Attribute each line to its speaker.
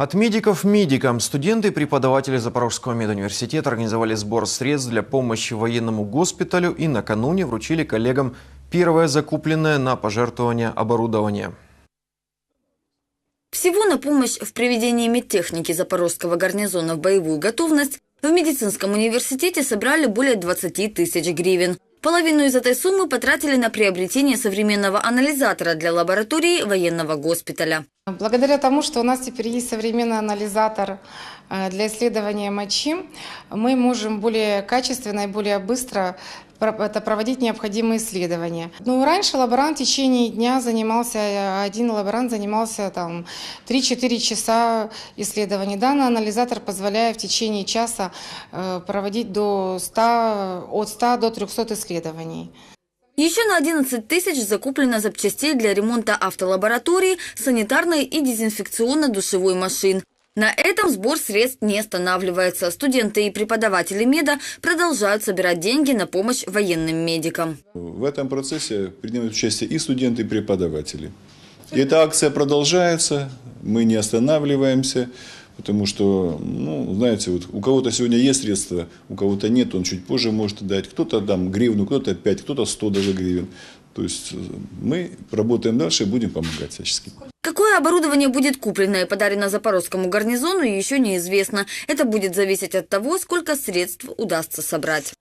Speaker 1: От медиков медикам студенты и преподаватели Запорожского медуниверситета организовали сбор средств для помощи военному госпиталю и накануне вручили коллегам первое закупленное на пожертвование оборудование.
Speaker 2: Всего на помощь в приведении медтехники Запорожского гарнизона в боевую готовность в медицинском университете собрали более 20 тысяч гривен. Половину из этой суммы потратили на приобретение современного анализатора для лаборатории военного госпиталя.
Speaker 3: Благодаря тому, что у нас теперь есть современный анализатор э, для исследования мочи, мы можем более качественно и более быстро это проводить необходимые исследования. Ну, раньше лаборант в течение дня занимался, э, один лаборант занимался там 3-4 часа исследований. Данный анализатор позволяет в течение часа э, проводить до 100, от 100 до 300 исследований.
Speaker 2: Еще на 11 тысяч закуплено запчастей для ремонта автолаборатории, санитарной и дезинфекционно-душевой машин. На этом сбор средств не останавливается. Студенты и преподаватели меда продолжают собирать деньги на помощь военным медикам.
Speaker 4: В этом процессе принимают участие и студенты, и преподаватели. И эта акция продолжается, мы не останавливаемся, потому что, ну, знаете, вот у кого-то сегодня есть средства, у кого-то нет, он чуть позже может дать. Кто-то дам гривну, кто-то 5, кто-то 100 даже гривен. То есть мы работаем дальше и будем помогать всячески.
Speaker 2: Какое оборудование будет куплено и подарено Запорожскому гарнизону, еще неизвестно. Это будет зависеть от того, сколько средств удастся собрать.